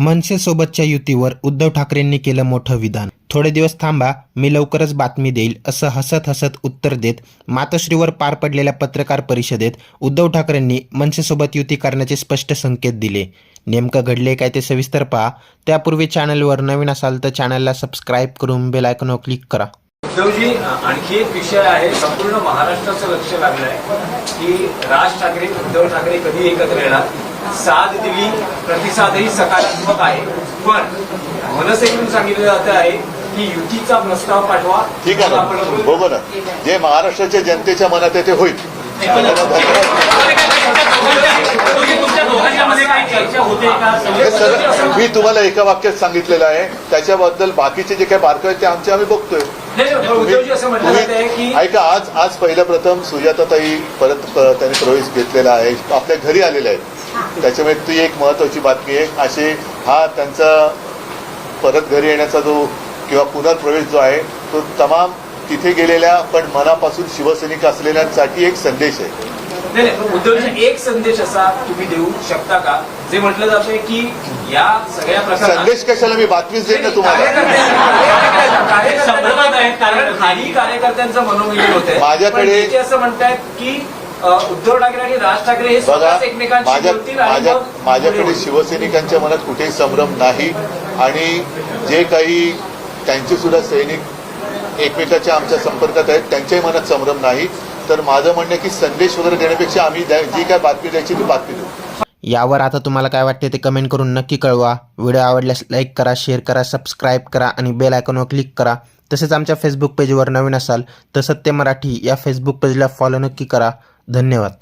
मनसेसोबतच्या युतीवर उद्धव ठाकरेंनी केलं मोठं विधान. थोडे दिवस थांबा मी लवकरच बातमी देईल असं हसत हसत उत्तर देत मातोश्रीवर पार पडलेल्या पत्रकार परिषदेत उद्धव ठाकरेंनी मनसेसोबत युती करण्याचे स्पष्ट संकेत दिले. नेमकं घडले काय ते सविस्तर पहा. त्यापूर्वी चॅनलवर नवीन असाल तर चॅनलला सबस्क्राईब करून बेल आयकॉनवर क्लिक करा. उद्धवजी आणखी एक विषय आहे संपूर्ण महाराष्ट्राचं लक्ष लागलंय की राज ठाकरे उद्धव ठाकरे कधी एकत्र येणार. साथ दिली प्रतिसादही सकारात्मक आहे. पण मनसेकडून सांगितलं जात आहे की युतीचा प्रस्ताव पाठवा. ठीक आहे ना? बोलू. बघू ना जे महाराष्ट्राच्या जनतेच्या मनात आहे ते होईल. हे मी तुम्हाला एका वाक्यात सांगितलेलं आहे. त्याच्याबद्दल बाकीचे जे काही बारकावे आहेत ते आमचे आम्ही बघतोय. आहे ऐका आज आज पहिल्या प्रथम सुजाताताई परत त्यांनी प्रवेश घेतलेला आहे. आपल्या घरी आलेले आहेत. त्याच्यामुळे ती एक महत्वाची बातमी आहे असे हा त्यांचा परत घरी येण्याचा जो किंवा पुनर्प्रवेश जो आहे तो तमाम तिथे गेलेल्या पण मनापासून शिवसैनिक असलेल्यांसाठी एक संदेश आहे नाही एक संदेश असा तुम्ही देऊ शकता का जे म्हटलं की या सगळ्या प्रकारात संदेश कशाला मी बातमीच देईन ना तुम्हाला कार्यकर्त्यांचं मनोमिलन होत आहे माझ्याकडे- असं म्हणतायत की उद्धव ठाकरे आणि राज ठाकरे हे स्वतःच एकमेकांशी माझ्याकडे. शिवसैनिकांच्या मनात कुठेही संभ्रम नाही आणि जे काही त्यांचे सुद्धा सैनिक एकमेकाच्या आमच्या संपर्कात आहेत त्यांच्याही मनात संभ्रम नाही. तर माझं म्हणणं की संदेश वगैरे देण्यापेक्षा आम्ही जी काय बातमी द्यायची ती बातमी देऊ. यावर आता तुम्हाला काय वाटते ते कमेंट करून नक्की कळवा. व्हिडिओ आवडल्यास लाईक करा शेअर करा सबस्क्राईब करा आणि बेल आयकॉनवर क्लिक करा. तसेच आमच्या फेसबुक पेजवर नवीन असाल तर सत्य मराठी या फेसबुक पेजला फॉलो नक्की करा. धन्यवाद.